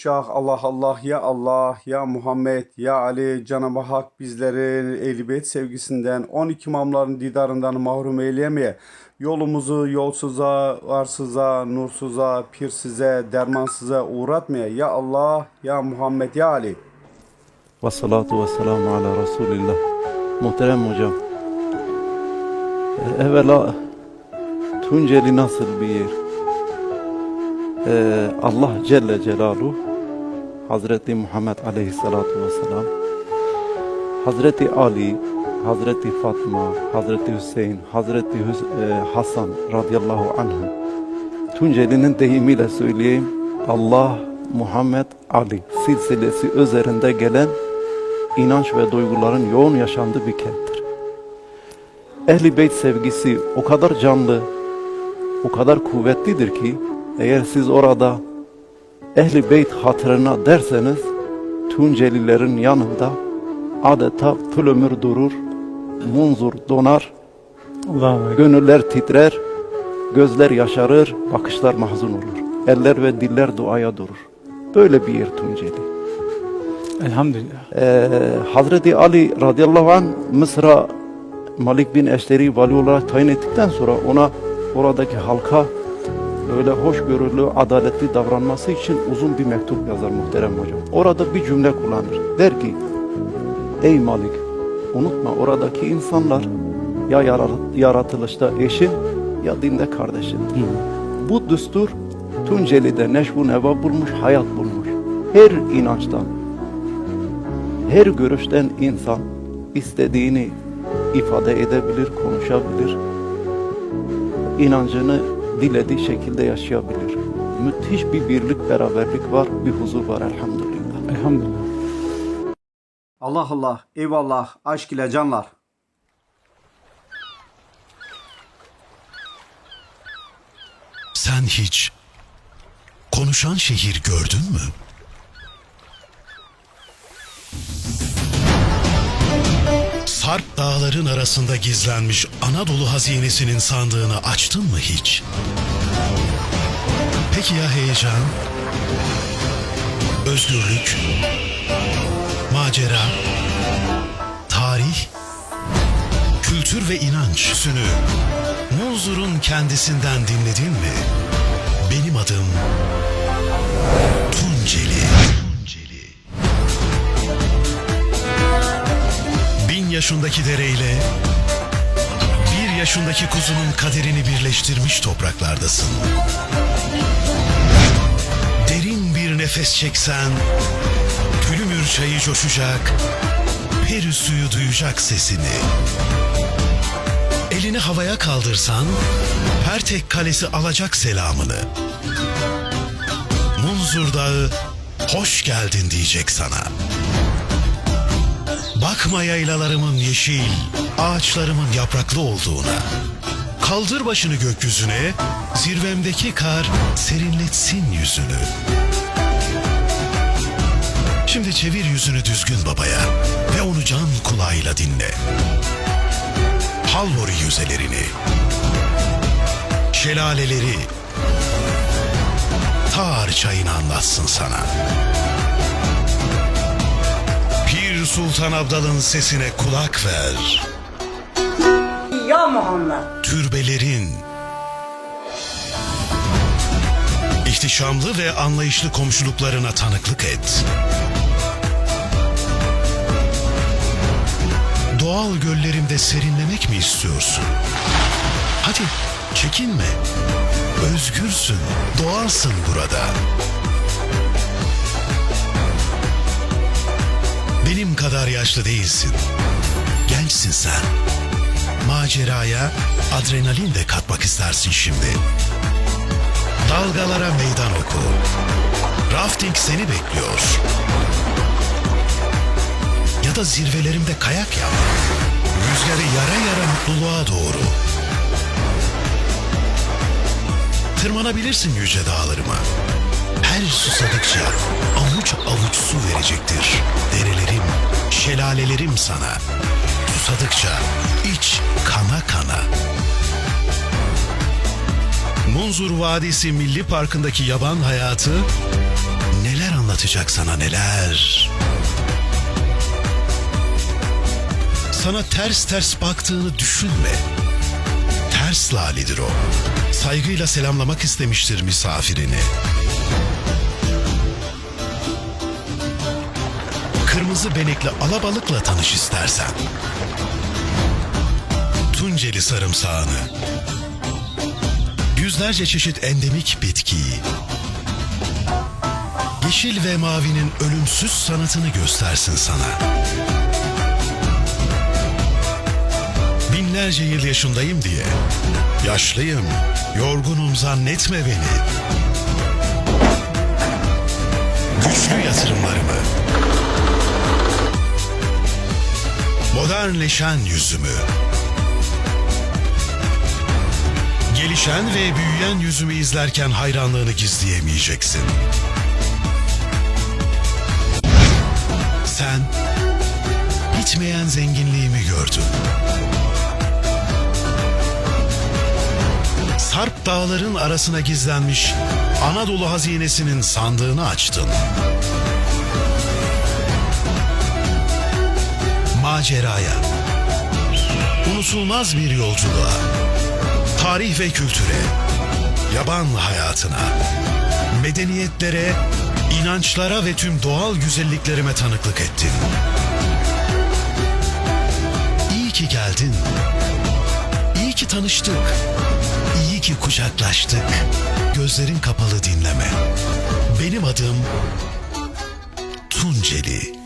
Şah Allah Allah ya Allah ya Muhammed ya Ali Cenab-ı Hak bizleri ehlibeyt sevgisinden 12 imamların didarından mahrum eylemeye yolumuzu yolsuza, arsıza, nursuza, pirsize, dermansıza uğratmaya ya Allah ya Muhammed ya Ali. Ve salatu ve selamu ala Resulillah. Muhterem hocam. e, Evvela Tunceli nasıl bir yer? Ee, Allah Celle Celaluhu Hazreti Muhammed Aleyhisselatu Vesselam Hazreti Ali Hazreti Fatma Hazreti Hüseyin Hazreti Hüs- e, Hasan radıyallahu anhum Tunceli'nin deyimiyle söyleyeyim Allah Muhammed Ali silsilesi üzerinde gelen inanç ve duyguların yoğun yaşandığı bir kenttir. Ehli beyt sevgisi o kadar canlı, o kadar kuvvetlidir ki eğer siz orada ehli beyt hatırına derseniz Tuncelilerin yanında adeta pül ömür durur, munzur donar, Ekber. gönüller titrer, gözler yaşarır, bakışlar mahzun olur. Eller ve diller duaya durur. Böyle bir yer Tunceli. Elhamdülillah. Ee, Hazreti Ali radıyallahu anh Mısır'a Malik bin Eşleri vali olarak tayin ettikten sonra ona oradaki halka öyle hoşgörülü, adaletli davranması için uzun bir mektup yazar muhterem hocam. Orada bir cümle kullanır. Der ki, ey Malik unutma oradaki insanlar ya yarat- yaratılışta eşin ya dinde kardeşin. Bu düstur Tunceli'de neşvu neva bulmuş, hayat bulmuş. Her inançtan, her görüşten insan istediğini ifade edebilir, konuşabilir. İnancını dilediği şekilde yaşayabilir. Müthiş bir birlik, beraberlik var, bir huzur var elhamdülillah. Elhamdülillah. Allah Allah eyvallah aşk ile canlar. Sen hiç konuşan şehir gördün mü? Sarp dağların arasında gizlenmiş Anadolu hazinesinin sandığını açtın mı hiç? Peki ya heyecan? Özgürlük? Macera? Tarih? Kültür ve inanç süsünü Munzur'un kendisinden dinledin mi? Benim adım. Tunceli. Yaşındaki dereyle bir yaşındaki kuzunun kaderini birleştirmiş topraklardasın. Derin bir nefes çeksen, Pülümür çayı coşacak, Peri suyu duyacak sesini. Elini havaya kaldırsan, Pertek Kalesi alacak selamını. Munzur Dağı, hoş geldin diyecek sana. Bakma yaylalarımın yeşil, ağaçlarımın yapraklı olduğuna. Kaldır başını gökyüzüne, zirvemdeki kar serinletsin yüzünü. Şimdi çevir yüzünü düzgün babaya ve onu can kulağıyla dinle. Halvori yüzelerini, şelaleleri, tar çayını anlatsın sana. Pir Sultan Abdal'ın sesine kulak ver. Ya Muhammed. Türbelerin, ihtişamlı ve anlayışlı komşuluklarına tanıklık et. Doğal göllerimde serinlemek mi istiyorsun? Hadi çekinme. Özgürsün, doğalsın burada. Kadar yaşlı değilsin. Gençsin sen. Maceraya adrenalin de katmak istersin şimdi. Dalgalara meydan oku. Rafting seni bekliyor. Ya da zirvelerimde kayak yap. Rüzgarı yara yara mutluluğa doğru. Tırmanabilirsin yüce dağlarıma. Her susadıkça avuç avuç su verecektir. Derelerim, şelalelerim sana. Susadıkça iç kana kana. Munzur Vadisi Milli Parkı'ndaki yaban hayatı neler anlatacak sana neler. Sana ters ters baktığını düşünme. Ters lalidir o. Saygıyla selamlamak istemiştir misafirini. Kırmızı benekli alabalıkla tanış istersen. Tunceli sarımsağını. Yüzlerce çeşit endemik bitkiyi. Yeşil ve mavinin ölümsüz sanatını göstersin sana. Binlerce yıl yaşındayım diye. Yaşlıyım, yorgunum zannetme beni. Güçlü yatırımlarımı. Modernleşen yüzümü. Gelişen ve büyüyen yüzümü izlerken hayranlığını gizleyemeyeceksin. Sen bitmeyen zenginliğimi gördün. Sarp dağların arasına gizlenmiş Anadolu hazinesinin sandığını açtın. Maceraya, unutulmaz bir yolculuğa, tarih ve kültüre, yaban hayatına, medeniyetlere, inançlara ve tüm doğal güzelliklerime tanıklık ettin. İyi ki geldin. İyi ki tanıştık. İyi ki kucaklaştık. Gözlerin kapalı dinleme. Benim adım Tunceli.